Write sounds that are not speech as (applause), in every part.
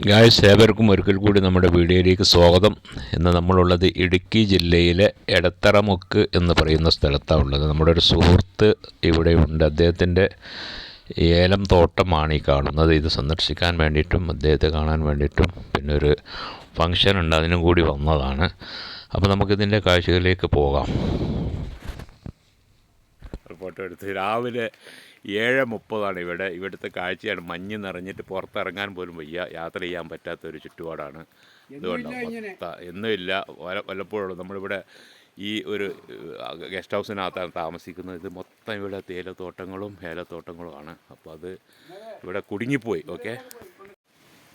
Guys ഏവർക്കും ഒരിക്കൽ കൂടി നമ്മുടെ വീഡിയോയിലേക്ക് സ്വാഗതം. ഇന്ന് നമ്മളുള്ളത് ഇടുക്കി ജില്ലയിലെ എടത്തറമുക്ക് എന്ന് പറയുന്ന സ്ഥലത്താണ് ഉള്ളത്. നമ്മുടെ ഒരു സുഹൃത്ത് ഇവിടെയുണ്ട് അദ്ദേഹത്തിന്റെ ഏലം തോട്ടമാണ് ഈ കാണുന്നത്. ഇത് സന്ദർശിക്കാൻ വേണ്ടിയിട്ടും അദ്ദേഹത്തെ കാണാൻ വേണ്ടിയിട്ടും പിന്നെ ഒരു ഫങ്ഷൻ ഉണ്ട്. അതിനും കൂടി വന്നതാണ്. അപ്പോൾ നമുക്കിതിന്റെ കാഴ്ചകളിലേക്ക് പോകാം. ഫോട്ടോ എടുത്ത്. രാവിലെ ഏഴ് മുപ്പതാണ് ഇവിടെ. ഇവിടുത്തെ കാഴ്ചയാണ് മഞ്ഞ് നിറഞ്ഞിട്ട് പുറത്തിറങ്ങാൻ പോലും വയ്യ. യാത്ര ചെയ്യാൻ പറ്റാത്ത ഒരു ചുറ്റുപാടാണ് അതുകൊണ്ടാണ് എന്നുമില്ല വല്ലപ്പോഴുള്ളൂ വല്ലപ്പോഴും നമ്മളിവിടെ ഈ ഒരു ഗസ്റ്റ് ഹൗസിനകത്താണ് താമസിക്കുന്നത്. ഇത് മൊത്തം ഇവിടെ തേയിലത്തോട്ടങ്ങളും ഏലത്തോട്ടങ്ങളുമാണ് അപ്പോൾ അത് ഇവിടെ കുടുങ്ങിപ്പോയി. ഓക്കെ?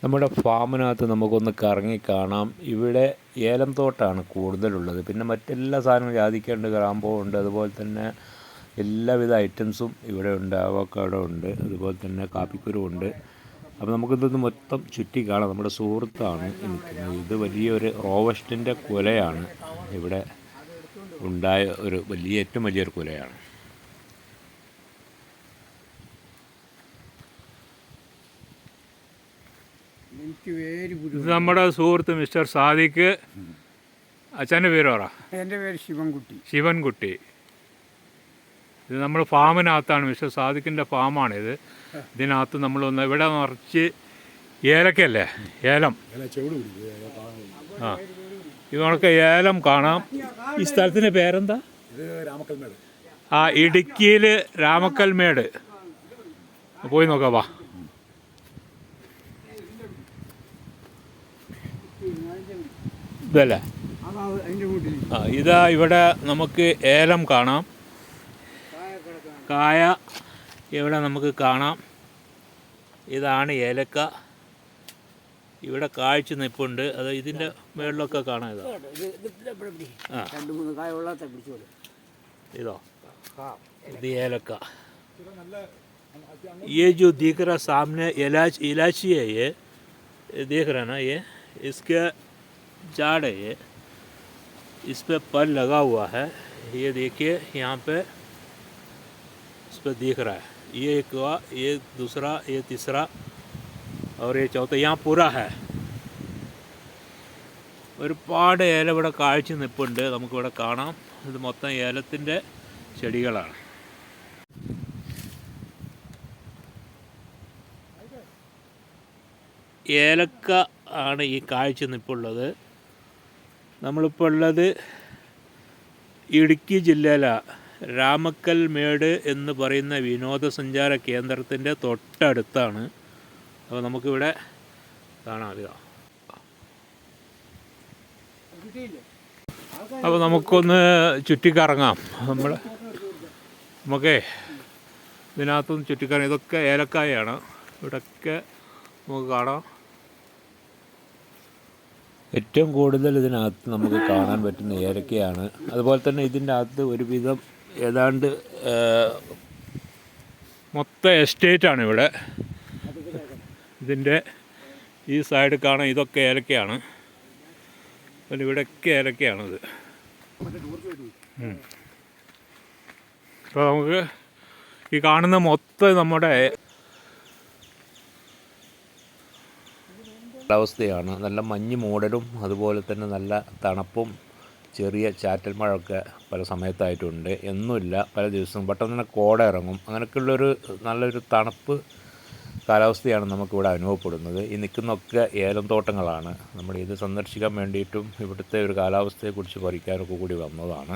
നമ്മുടെ ഫാമിനകത്ത് നമുക്കൊന്ന് കറങ്ങി കാണാം. ഇവിടെ ഏലം തോട്ടാണ് കൂടുതലുള്ളത്. പിന്നെ മറ്റെല്ലാ സാധനങ്ങളും ജാതിക്കുണ്ട് ഗ്രാമ്പോ ഉണ്ട്. അതുപോലെ തന്നെ എല്ലാവിധ ഐറ്റംസും ഇവിടെ ഉണ്ട് ആവക്കാടോ ഉണ്ട് അതുപോലെ തന്നെ കാപ്പിക്കുരു ഉണ്ട്. അപ്പോൾ നമുക്കിതൊന്ന് മൊത്തം ചുറ്റി കാണാം. നമ്മുടെ സുഹൃത്താണ് നിൽക്കുന്നത് ഇത് വലിയൊരു റോവസ്റ്റിന്റെ കുലയാണ്. ഇവിടെ ഉണ്ടായ ഒരു വലിയ ഏറ്റവും വലിയൊരു കുലയാണ്. എനിക്ക് ഇത് നമ്മുടെ സുഹൃത്ത് മിസ്റ്റർ സാദിഖ്. അച്ഛന്റെ പേര് പറ. എന്റെ പേര് ശിവൻകുട്ടി. ശിവൻകുട്ടി. ഇത് നമ്മൾ ഫാമിനകത്താണ് മിസ്റ്റർ സാദിഖിന്റെ ഫാമാണിത്. ഇതിനകത്ത് നമ്മളൊന്ന് ഇവിടെ നിറച്ച് ഏലക്കല്ലേ ഏലം. ആ. ഇത് നമുക്ക് ഏലം കാണാം. ഈ സ്ഥലത്തിന്റെ പേരെന്താ? ആ ഇടുക്കിയിൽ രാമക്കൽമേട്. പോയി നോക്കാം വാ. ഇതല്ലേ? ആ ഇതാ ഇവിടെ നമുക്ക് ഏലം കാണാം. കായ ഇവിടെ നമുക്ക് കാണാം ഇതാണ് ഏലക്ക ഇവിടെ കാഴ്ച നിപ്പുണ്ട് അത് ഇതിൻ്റെ മുകളിലൊക്കെ കാണാം ഇതാ ആ രണ്ട് മൂന്ന് കായ വെള്ളത്തെ പിടിച്ചോളൂ इधर ये ऐलका ये जो दिख रहा सामने इलाच इलायची है ये ये देख रहा ना ये इसके झाड़ है ये इस पे पल लगा हुआ है ये देखिए यहाँ पे इस पे दिख रहा है ये एक हुआ ये दूसरा ये तीसरा और ये चौथा यहाँ पूरा है ഒരുപാട് ഏല ഇവിടെ കാഴ്ച നിൽപ്പുണ്ട് നമുക്കിവിടെ കാണാം ഇത് മൊത്തം ഏലത്തിൻ്റെ ചെടികളാണ് ഏലക്ക ആണ് ഈ കാഴ്ച നിൽപ്പുള്ളത് നമ്മളിപ്പോൾ ഉള്ളത് ഇടുക്കി ജില്ലയിലാണ് രാമക്കൽ മേട് എന്ന് പറയുന്ന വിനോദസഞ്ചാര കേന്ദ്രത്തിന്റെ തൊട്ടടുത്താണ്. അപ്പോൾ നമുക്കിവിടെ കാണാം ഇതാ. അപ്പോൾ നമുക്കൊന്ന് ചുറ്റിക്കറങ്ങാം. നമ്മൾ നമുക്കേ ഇതിനകത്തൊന്ന് ചുറ്റിക്കറങ്ങാം. ഇതൊക്കെ ഏലക്കായാണ് ഇവിടെയൊക്കെ നമുക്ക് കാണാം. ഏറ്റവും കൂടുതൽ ഇതിനകത്ത് നമുക്ക് കാണാൻ പറ്റുന്ന ഏലക്കയാണ്. അതുപോലെ തന്നെ ഇതിന്റെ അകത്ത് ഒരുവിധം ഏതാണ്ട് മൊത്ത എസ്റ്റേറ്റാണ് ഇവിടെ. ഇതിന്റെ ഈ സൈഡ് കാണാൻ ഇതൊക്കെ ഏലക്കയാണ്. പിന്നെ ഇവിടെയൊക്കെ ഏലക്കയാണിത്. അപ്പോൾ നമുക്ക് ഈ കാണുന്ന മൊത്തം നമ്മുടെ കാലാവസ്ഥയാണ്. നല്ല മഞ്ഞ് മൂടലും അതുപോലെ തന്നെ നല്ല തണുപ്പും ചെറിയ ചാറ്റൽ മഴയൊക്കെ പല സമയത്തായിട്ടുണ്ട്. എന്നുമില്ല പല ദിവസവും പെട്ടെന്ന് തന്നെ കോട ഇറങ്ങും. അങ്ങനെയൊക്കെയുള്ളൊരു നല്ലൊരു തണുപ്പ് കാലാവസ്ഥയാണ് നമുക്കിവിടെ അനുഭവപ്പെടുന്നത്. ഈ നിൽക്കുന്നൊക്കെ ഏലം തോട്ടങ്ങളാണ്. നമ്മൾ ഇത് സന്ദർശിക്കാൻ വേണ്ടിയിട്ടും ഇവിടുത്തെ ഒരു കാലാവസ്ഥയെക്കുറിച്ച് പഠിക്കാനൊക്കെ കൂടി വന്നതാണ്.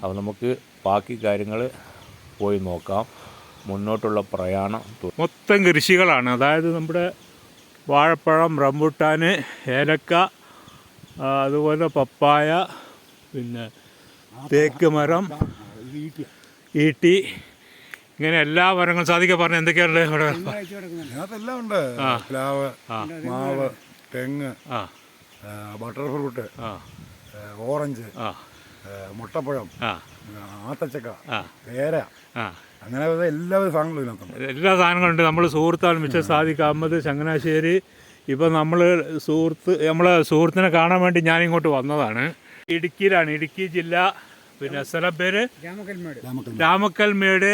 അപ്പോൾ നമുക്ക് ബാക്കി കാര്യങ്ങൾ പോയി നോക്കാം. മുന്നോട്ടുള്ള പ്രയാണം മൊത്തം കൃഷികളാണ്. അതായത് നമ്മുടെ വാഴപ്പഴം റംബുട്ടാൻ ഏലക്ക അതുപോലെ പപ്പായ പിന്നെ തേക്ക് മരം ഈട്ടി. ഇങ്ങനെ എല്ലാ മരങ്ങളും. സാധിക്കാൻ പറഞ്ഞ എന്തൊക്കെയാണ് ഇവിടെ? അതിനകത്തെല്ലാം ഉണ്ട്. പ്ലാവ് മാവ് തെങ്ങ് ആ. ആ, ബട്ടർ ഫ്രൂട്ട് ആ. ആ, ഓറഞ്ച് മുട്ടപ്പഴം ആത്തച്ചക്ക പേര ആ. അങ്ങനെ എല്ലാ സാധനങ്ങളും ഇതിനകത്തുണ്ട്. എല്ലാ സാധനങ്ങളുണ്ട് നമ്മൾ സുഹൃത്താണ് മിസ്റ്റർ സാദിഖ് അഹമ്മദ് ചങ്ങനാശ്ശേരി. ഇപ്പം നമ്മൾ സുഹൃത്ത് നമ്മളെ സുഹൃത്തിനെ കാണാൻ വേണ്ടി ഞാനിങ്ങോട്ട് വന്നതാണ്. ഇടുക്കിയിലാണ്. ഇടുക്കി ജില്ല പിന്നെ സ്ഥലം പേര്? രാമക്കൽമേട്. രാമക്കൽമേട്.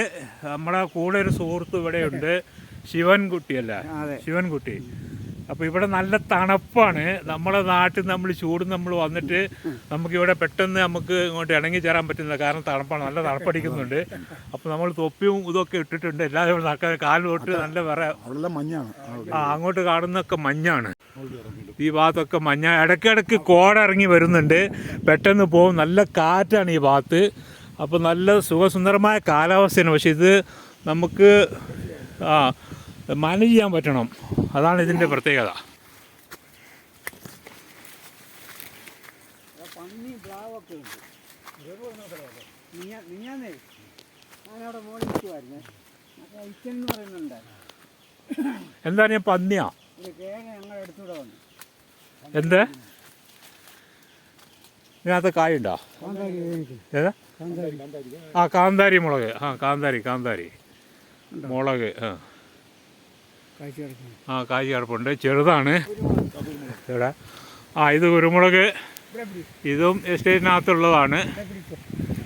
നമ്മളെ കൂടെ ഒരു സുഹൃത്ത് ഇവിടെയുണ്ട്. ശിവൻകുട്ടി അല്ല? ശിവൻകുട്ടി. അപ്പോൾ ഇവിടെ നല്ല തണുപ്പാണ്. നമ്മളെ നാട്ടിൽ നമ്മൾ ചൂട് നമ്മൾ വന്നിട്ട് നമുക്ക് ഇവിടെ പെട്ടെന്ന് നമുക്ക് ഇങ്ങോട്ട് ഇണങ്ങി ചേരാൻ പറ്റുന്നില്ല. കാരണം തണുപ്പാണ്. നല്ല തണുപ്പടിക്കുന്നുണ്ട്. അപ്പോൾ നമ്മൾ തൊപ്പിയും ഇതൊക്കെ ഇട്ടിട്ടുണ്ട്. എല്ലാവരും നടക്കാൻ കാൽ തൊട്ട് നല്ല വേറെ മഞ്ഞാണ്. ആ അങ്ങോട്ട് കാണുന്നൊക്കെ മഞ്ഞാണ്. ഈ ഭാഗത്തൊക്കെ മഞ്ഞ. ഇടയ്ക്കിടയ്ക്ക് കോട ഇറങ്ങി വരുന്നുണ്ട്. പെട്ടെന്ന് പോകും. നല്ല കാറ്റാണ് ഈ ഭാഗത്ത്. അപ്പോൾ നല്ല സുഖസുന്ദരമായ കാലാവസ്ഥയാണ്. പക്ഷേ ഇത് നമുക്ക് ആ മാനേജ് ചെയ്യാൻ പറ്റണം. അതാണ് ഇതിന്റെ പ്രത്യേകത. എന്താ പന്നി ഉണ്ട്. നിങ്ങാന്നേ ഞാനവിടെ മോളിൽ നിൽക്കുമായിരുന്നേ അപ്പോൾ ഐക്കൻ എന്ന് പറയുന്നുണ്ടായിരുന്നു എന്താണ് ഞാൻ പന്നിയാ? ഞങ്ങളുടെ അടുത്തൂടെ വന്നു. എന്ത്? ഇതിനകത്ത് കായുണ്ടോ? ഏതാ? ആ കാന്താരി മുളക്. ആ കാന്താരി കാന്താരി. മുളക് ആ. ആ കായ് കിടപ്പുണ്ട് ചെറുതാണ് ഇവിടെ ആ ഇത് കുരുമുളക് ഇവിടെ പിടി ഇതും എസ്റ്റേറ്റിനകത്തുള്ളതാണ് ഇവിടെ പിടിച്ചോ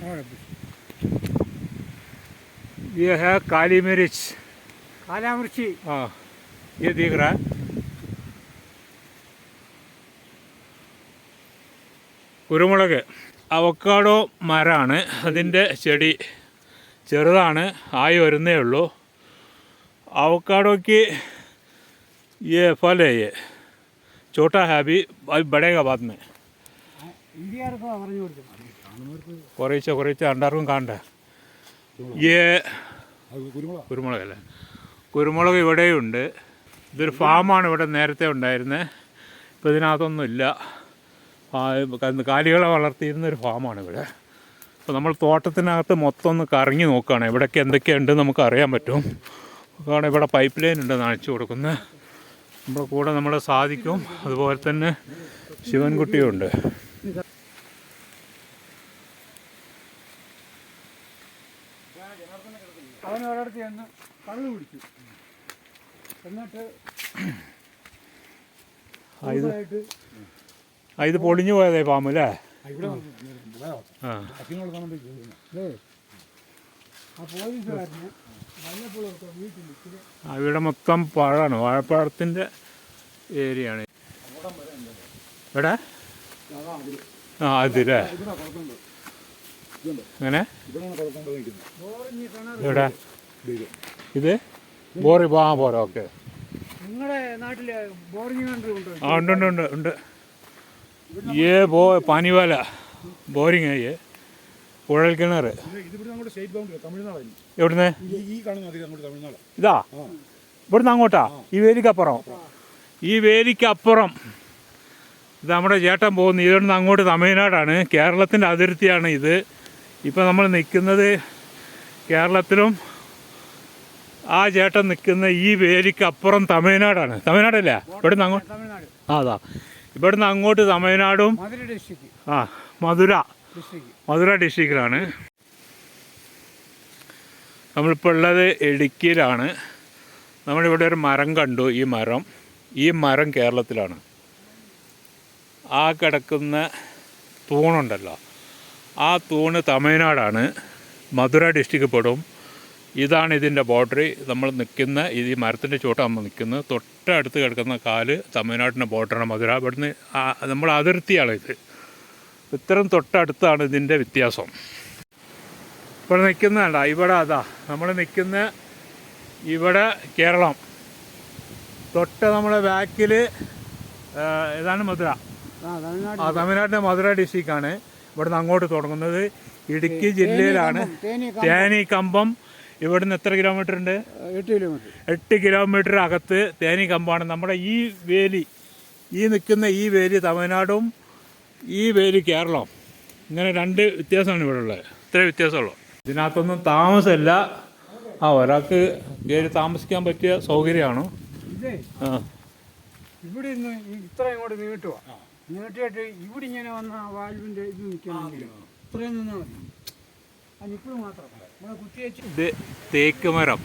അവിടെ പിടി ये है काली मिर्च കാലാമൃഷി हाँ ये दिख रहा है കുരുമുളക് അവക്കാടോ മരമാണ് അതിൻ്റെ ചെടി ചെറുതാണ് ആയി വരുന്നേ ഉള്ളൂ അവക്കാടോക്ക് ये फल है ये छोटा है अभी अभी बढ़ेगा बाद में ഇന്ത്യക്കാർക്കോ പറഞ്ഞു കൊടുത്തു കുറേശ്ശെ കുറേശ്ശെ രണ്ടാർക്കും കാണണ്ടേ ഈ കുരുമുളക് കുരുമുളകല്ലേ കുരുമുളക് ഇവിടെയുണ്ട് ഇതൊരു ഫാമാണ് ഇവിടെ നേരത്തെ ഉണ്ടായിരുന്നത് ഇപ്പോൾ ഇതിനകത്തൊന്നും ഇല്ല ആ, ക- കാലികളെ വളർത്തിയിരുന്ന ഒരു ഫാമാണ് ഇവിടെ അപ്പോൾ നമ്മൾ തോട്ടത്തിനകത്ത് മൊത്തം ഒന്ന് കറങ്ങി നോക്കുകയാണ് ഇവിടെയൊക്കെ എന്തൊക്കെയുണ്ടെന്ന് നമുക്ക് അറിയാൻ പറ്റും കാരണം ഇവിടെ പൈപ്പ് ലൈൻ ഉണ്ട് നനച്ചു കൊടുക്കുന്നത് നമ്മുടെ കൂടെ നമ്മളെ സാധിക്കും. അതുപോലെ തന്നെ ശിവൻകുട്ടിയും ഉണ്ട്. അവൻ ഒരിടത്ത് ചെന്ന് കള്ളു പിടിച്ചു എന്നിട്ട് ആ, ഇത് പൊളിഞ്ഞു പോയതേ പാമ്പ് അല്ലേ? ഇവിടെ ആ. അവിടെ മൊത്തം പഴമാണ് വാഴപ്പഴത്തിന്റെ ഏരിയയാണ്. ഇവിടെ ആ അതിരേ അങ്ങനെ ഇവിടെ ഇത്? ബോറി ആ പോരാ ഓക്കെ. ആ ഉണ്ട് ഉണ്ട് ഉണ്ട് ഉണ്ട്. ഏ പോ പനിവാല. ബോറിങ് ആയി കുഴൽ കിണർ. എവിടുന്ന്? ഇതാ? ഇവിടുന്ന് അങ്ങോട്ടാ? ഈ വേലിക്കപ്പുറം. ഈ വേലിക്കപ്പുറം. ഇത് നമ്മുടെ ചേട്ടൻ പോകുന്നു. ഇവിടുന്ന് അങ്ങോട്ട് തമിഴ്നാടാണ്. കേരളത്തിന്റെ അതിർത്തിയാണ് ഇത്. ഇപ്പം നമ്മൾ നിൽക്കുന്നത് കേരളത്തിലും ആ ചേട്ടൻ നിൽക്കുന്ന ഈ വേലിക്കപ്പുറം തമിഴ്നാടാണ്. തമിഴ്നാടല്ലേ? ഇവിടുന്ന് അങ്ങോട്ട് തമിഴ്നാട്. ആ അതാ ഇവിടുന്ന് അങ്ങോട്ട് തമിഴ്നാടും ആ മധുര. മധുര ഡിസ്ട്രിക്റ്റിലാണ്. നമ്മളിപ്പോൾ ഉള്ളത് ഇടുക്കിയിലാണ്. നമ്മളിവിടെ ഒരു മരം കണ്ടു ഈ മരം. ഈ മരം കേരളത്തിലാണ്. ആ കിടക്കുന്ന തൂണുണ്ടല്ലോ. ആ തൂണ് തമിഴ്നാടാണ്. മധുര ഡിസ്ട്രിക്റ്റ് പെടും. ഇതാണ് ഇതിന്റെ ബോർഡറി. നമ്മൾ നിൽക്കുന്ന ഇത് ഈ മരത്തിന്റെ നമ്മൾ നിൽക്കുന്നത് തൊട്ടടുത്ത് കിടക്കുന്ന കാൽ തമിഴ്നാടിന്റെ ബോർഡറാണ് മധുര. ഇവിടുന്ന് നമ്മൾ അതിർത്തിയാണ് ഇത്. ഇത്രയും തൊട്ടടുത്താണ് ഇതിന്റെ വ്യത്യാസം. ഇവിടെ നിൽക്കുന്നതല്ല ഇവിടെ അതാ നമ്മൾ നിൽക്കുന്ന ഇവിടെ കേരളം. തൊട്ട് നമ്മുടെ ബാക്കിൽ ഏതാണ് മധുര? ആ തമിഴ്നാട്. ആ തമിഴ്നാട്ടിലെ മധുര ഡിസ്ട്രിക്റ്റാണ് ഇവിടുന്ന് അങ്ങോട്ട് തുടങ്ങുന്നത്. ഇടുക്കി ജില്ലയിലാണ്. തേനി തേനി കമ്പം. ഇവിടുന്ന് എത്ര കിലോമീറ്റർ ഉണ്ട്? എട്ട് കിലോമീറ്റർ എട്ട് കിലോമീറ്റർ അകത്ത് തേനി കമ്പാണ്. നമ്മുടെ ഈ വേലി ഈ നിൽക്കുന്ന ഈ വേലി തമിഴ്നാടും ഈ പേര് കേരളം. ഇങ്ങനെ രണ്ട് വ്യത്യാസമാണ് ഇവിടെ ഉള്ളത്. ഇത്രേ വ്യത്യാസമുള്ളൂ. ഇതിനകത്തൊന്നും താമസമില്ല. ആ ഒരാൾക്ക് കയറി താമസിക്കാൻ പറ്റിയ സൗകര്യമാണ്. ഇതേ ആ. ഇവിടെ നിന്ന് ഇത്ര ഇങ്ങോട്ട് നീട്ടുക നീട്ടിയിട്ട് ഇവിടെ ഇങ്ങനെ വന്ന വാൽവിന്റെ വാൽവിന്റെ ഇത് നിൽക്കണമെങ്കിൽ ഇത്രയും നിന്നാൽ മതി. നിപ്പിൾ മാത്രം. ഇവിടെ കുത്തി ഇത് തേക്ക് മരം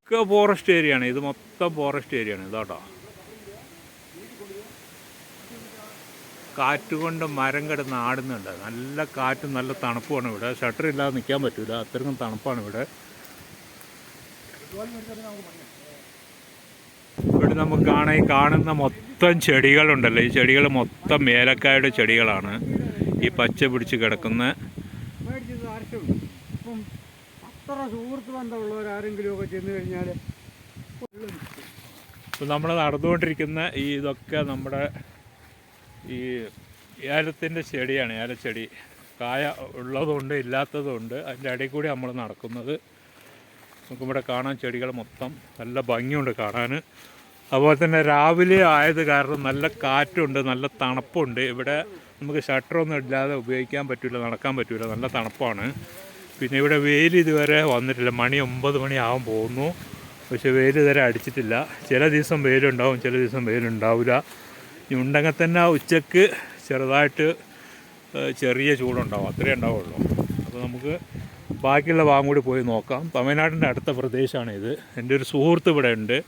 ഒക്കെ ഫോറസ്റ്റ് ഏരിയയാണ് ഇത് മൊത്തം ഫോറസ്റ്റ് ഏരിയയാണ് ഇതാട്ടോ. കാറ്റ് കൊണ്ട് മരം കിടന്ന് ആടുന്നുണ്ട്. നല്ല കാറ്റും നല്ല തണുപ്പുമാണ് ഇവിടെ. ഷട്ടർ ഇല്ലാതെ നിൽക്കാൻ പറ്റില്ല അത്രയും തണുപ്പാണ് ഇവിടെ. ഇവിടെ നമുക്ക് കാണാൻ ഈ കാണുന്ന മൊത്തം ചെടികളുണ്ടല്ലോ. ഈ ചെടികൾ മൊത്തം മേലക്കായുടെ ചെടികളാണ്. ഈ പച്ച പിടിച്ച് കിടക്കുന്ന കഴിഞ്ഞാൽ ഇപ്പം നമ്മൾ നടന്നുകൊണ്ടിരിക്കുന്ന ഈ ഇതൊക്കെ നമ്മുടെ ഈ ഏലത്തിന്റെ ചെടിയാണ് ഏലച്ചെടി. കായ ഉള്ളതുണ്ട് ഇല്ലാത്തതുണ്ട്. അതിന്റെ ഇടയിൽ കൂടി നമ്മൾ നടക്കുന്നത്. നമുക്കിവിടെ കാണാൻ ചെടികൾ മൊത്തം നല്ല ഭംഗിയുണ്ട് കാണാൻ. അതുപോലെ തന്നെ രാവിലെ ആയത് കാരണം നല്ല കാറ്റുണ്ട് നല്ല തണുപ്പുണ്ട്. ഇവിടെ നമുക്ക് ഷട്ടറൊന്നും ഇല്ലാതെ ഉപയോഗിക്കാൻ പറ്റില്ല നടക്കാൻ പറ്റില്ല. നല്ല തണുപ്പാണ്. പിന്നെ ഇവിടെ വെയിൽ ഇതുവരെ വന്നിട്ടില്ല. മണി ഒമ്പത് മണിയാവാൻ പോകുന്നു. പക്ഷേ വെയിൽ ഇതുവരെ അടിച്ചിട്ടില്ല. ചില ദിവസം വെയിലുണ്ടാവും ചില ദിവസം വെയിലുണ്ടാവില്ല. ഉണ്ടെങ്കിൽ തന്നെ ഉച്ചയ്ക്ക് ചെറുതായിട്ട് ചെറിയ ചൂടുണ്ടാവും. അത്രയേ ഉണ്ടാവുള്ളൂ. അപ്പോൾ നമുക്ക് ബാക്കിയുള്ള ഭാഗം കൂടി പോയി നോക്കാം. തമിഴ്നാടിന്റെ അടുത്ത പ്രദേശമാണ് ഇത്. എന്റെ ഒരു സുഹൃത്ത് ഇവിടെ ഉണ്ട്.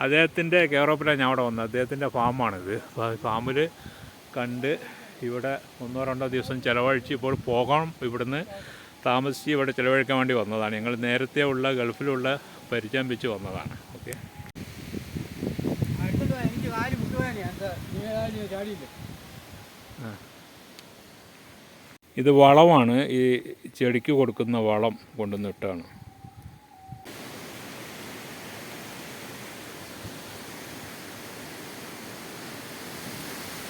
അദ്ദേഹത്തിന്റെ കെയറോപ്പിലാണ് ഞാൻ അവിടെ വന്നത്. അദ്ദേഹത്തിന്റെ ഫാമാണിത്. അപ്പോൾ ഫാമിൽ കണ്ട് ഇവിടെ ഒന്നോ രണ്ടോ ദിവസം ചിലവഴിച്ച് ഇപ്പോൾ പോകണം ഇവിടുന്ന് താമസിച്ച് ഇവിടെ ചിലവഴിക്കാൻ വേണ്ടി വന്നതാണ്. ഞങ്ങൾ നേരത്തെ ഉള്ള ഗൾഫിലുള്ള പരിചയം വെച്ച് വന്നതാണ്. ഓക്കെ. ഇത് വളമാണ് ഈ ചെടിക്ക് കൊടുക്കുന്ന വളം കൊണ്ടുവന്നിട്ടാണ്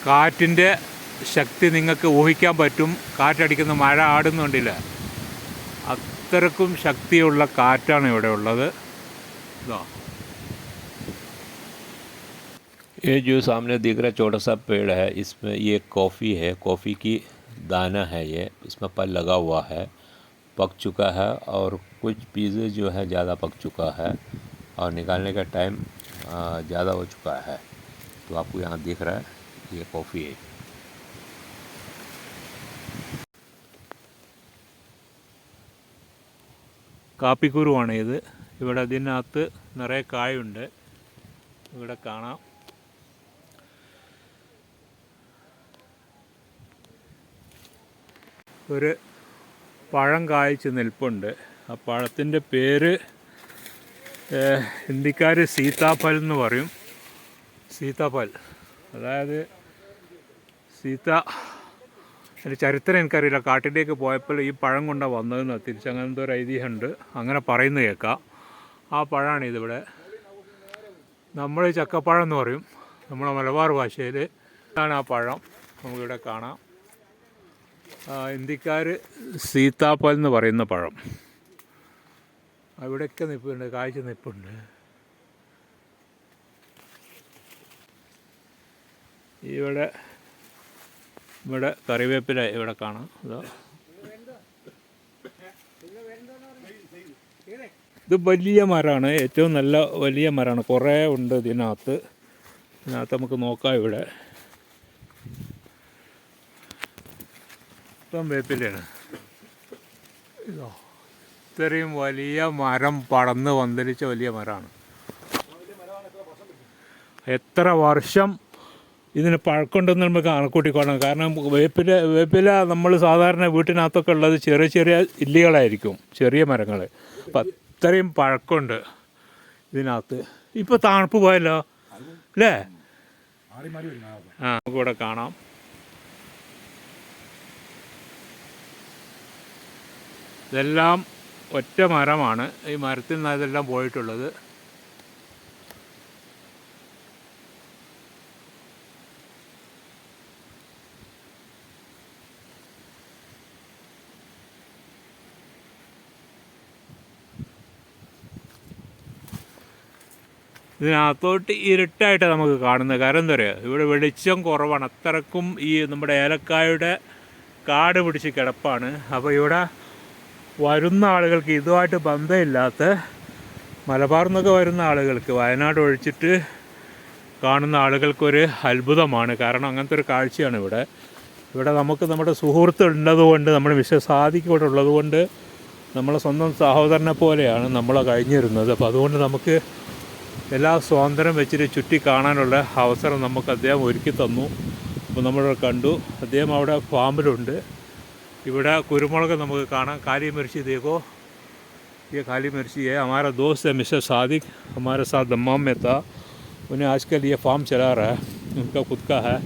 കാറ്റിന്റെ ശക്തി നിങ്ങൾക്ക് ഊഹിക്കാൻ പറ്റും. കാറ്റടിക്കുന്ന മഴ ആടുന്നുണ്ടില്ല. അത്രക്കും ശക്തിയുള്ള കാറ്റാണ് ഇവിടെ ഉള്ളത്. ഇതാ. ये जो सामने दिख रहा है छोटा सा पेड़ है इसमें ये कॉफ़ी है कॉफ़ी की दाना है ये इसमें फल लगा हुआ है पक चुका है और कुछ पीज़े जो है ज़्यादा पक चुका है और निकालने का टाइम ज़्यादा हो चुका है तो आपको यहाँ दिख रहा है ये कॉफ़ी है കാപ്പിക്കുരുവാണ് ഇത് ഇവിടെ അതിനകത്ത് നിറയെ കായുണ്ട് ഇവിടെ കാണാം ഒരു പഴം കായ്ച്ച് നിൽപ്പുണ്ട്. ആ പഴത്തിന്റെ പേര് ഹിന്ദിക്കാർ സീതാഫൽ എന്ന് പറയും. സീതാഫൽ. അതായത് സീത അതിന്റെ ചരിത്രം എനിക്കറിയില്ല. കാട്ടിലേക്ക് പോയപ്പോൾ ഈ പഴം കൊണ്ടാണ് വന്നതെന്ന് തിരിച്ചങ്ങനത്തെ ഒരു ഐതിഹ്യമുണ്ട്. അങ്ങനെ പറയുന്നത് കേൾക്കാം. ആ പഴമാണ് ഇതിവിടെ. നമ്മൾ ചക്കപ്പഴം എന്ന് പറയും. നമ്മുടെ മലബാർ ഭാഷയിൽ ഇതാണ് ആ പഴം. നമുക്കിവിടെ കാണാം. സീതാപ്പാൽ സീതാപ്പൽ എന്ന് പറയുന്ന പഴം. അവിടെയൊക്കെ നിൽപ്പുണ്ട് കാഴ്ച നിൽപ്പുണ്ട് ഇവിടെ ഇവിടെ കറിവേപ്പില ഇവിടെ കാണാം. ഇതാ. ഇത് വലിയ മരമാണ് ഏറ്റവും നല്ല വലിയ മരമാണ്. കുറേ ഉണ്ട് ഇതിനകത്ത്. ഇതിനകത്ത് നമുക്ക് നോക്കാം ഇവിടെ. ഇപ്പം വേപ്പിലയാണ്. ഇതോ ഇത്രയും വലിയ മരം പടന്ന് പന്തലിച്ച വലിയ മരമാണ്. എത്ര വർഷം ഇതിന് പഴക്കമുണ്ടെന്ന് നമുക്ക് കണക്കൂട്ടിക്കോണം കാരണം വേപ്പില വേപ്പില നമ്മൾ സാധാരണ വീട്ടിനകത്തൊക്കെ ഉള്ളത് ചെറിയ ചെറിയ ഇല്ലികളായിരിക്കും ചെറിയ മരങ്ങൾ അപ്പം അത്രയും പഴക്കമുണ്ട് ഇതിനകത്ത്. ഇപ്പോൾ തണുപ്പ് പോയല്ലോ അല്ലേ? ആ നമുക്കിവിടെ കാണാം. ഇതെല്ലാം ഒറ്റ മരമാണ്. ഈ മരത്തിൽ നിന്നാണ് ഇതെല്ലാം പോയിട്ടുള്ളത്. ഇതിനകത്തോട്ട് ഇരുട്ടായിട്ട് നമുക്ക് കാണുന്നത് കാരണം എന്താ പറയുക? ഇവിടെ വെളിച്ചം കുറവാണ്. അത്രക്കും ഈ നമ്മുടെ ഏലക്കായുടെ കാട് പിടിച്ച് കിടപ്പാണ്. അപ്പോൾ ഇവിടെ വരുന്ന ആളുകൾക്ക് ഇതുമായിട്ട് ബന്ധമില്ലാത്ത മലബാറിൽ നിന്നൊക്കെ വരുന്ന ആളുകൾക്ക് വയനാട് ഒഴിച്ചിട്ട് കാണുന്ന ആളുകൾക്കൊരു അത്ഭുതമാണ്. കാരണം അങ്ങനത്തെ ഒരു കാഴ്ചയാണ് ഇവിടെ. ഇവിടെ നമുക്ക് നമ്മുടെ സുഹൃത്ത് ഉള്ളതുകൊണ്ട് നമ്മുടെ വിശ്വസാധിക്ക് കൊണ്ട് നമ്മളെ സ്വന്തം സഹോദരനെ പോലെയാണ് നമ്മളെ കഴിഞ്ഞിരുന്നത്. അപ്പോൾ അതുകൊണ്ട് നമുക്ക് എല്ലാ സ്വാതന്ത്ര്യം വെച്ചിട്ട് ചുറ്റി കാണാനുള്ള അവസരം നമുക്ക് അദ്ദേഹം ഒരുക്കി തന്നു. അപ്പോൾ നമ്മളിവിടെ കണ്ടു. അദ്ദേഹം അവിടെ ഫാമിലുണ്ട്. ഇവിടെ കുരുമുളക് നമുക്ക് കാണാം കാര്യം മരിച്ച് ദേക്കോ ये काली मिर्ची है हमारा दोस्त है मिस्टर सादिक हमारे साथ दम्माम में था उन्हें आजकल ये फार्म चला रहा है उनका खुद का है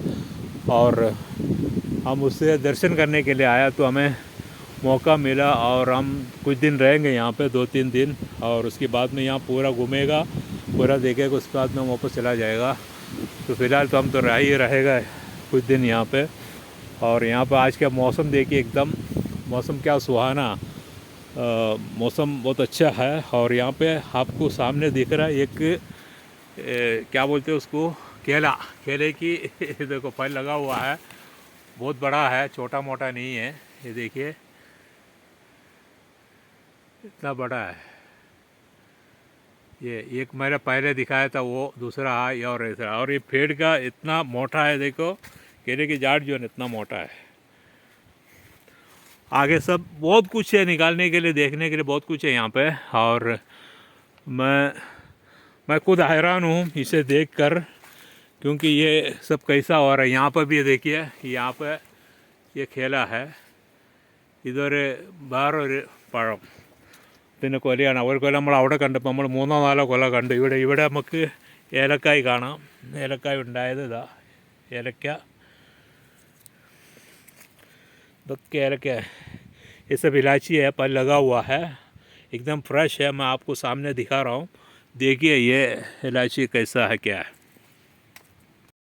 और हम उससे दर्शन करने के लिए आया तो हमें मौका मिला और हम कुछ दिन रहेंगे यहाँ पे दो तीन दिन और उसके बाद में यहाँ पूरा घूमेगा पूरा देखेगा उसके बाद में वापस चला जाएगा तो फ़िलहाल तो हम तो रह ही रहेगा कुछ दिन यहाँ पे और यहाँ पर आज का मौसम देखिए एकदम मौसम क्या सुहाना। मौसम बहुत अच्छा है और यहाँ पे आपको सामने दिख रहा है एक ए, क्या बोलते हैं उसको केला। केले की (laughs) देखो फल लगा हुआ है। बहुत बड़ा है छोटा मोटा नहीं है ये देखिए। इतना बड़ा है। ये एक मैंने पहले दिखाया था वो दूसरा है और ऐसा और ये पेड़ का इतना मोटा है देखो। केले की जाड़ जो है ना इतना मोटा है आगे सब बहुत कुछ है निकालने के लिए देखने के लिए बहुत कुछ है यहाँ पे और मैं मैं खुद हैरान हूँ इसे देखकर क्योंकि ये सब कैसा हो रहा है यहाँ पर भी ये देखिए यहाँ पे ये खेला है ഇതൊരു വേറൊരു പഴം പിന്നെ കൊലയാണ് ഒരു കൊല നമ്മൾ അവിടെ കണ്ടപ്പോൾ നമ്മൾ മൂന്നോ നാലോ കൊല കണ്ടു ഇവിടെ ഇവിടെ നമുക്ക് ഏലക്കായ് കാണാം ഏലക്കായ് ഉണ്ടായത് ഇതാ ഏലക്ക तो कह रहे क्या ये सब इलायची है, पर लगा हुआ है। एकदम फ्रेश है, मैं आपको सामने दिखा रहा हूँ। देखिए ये इलायची कैसा है, क्या है।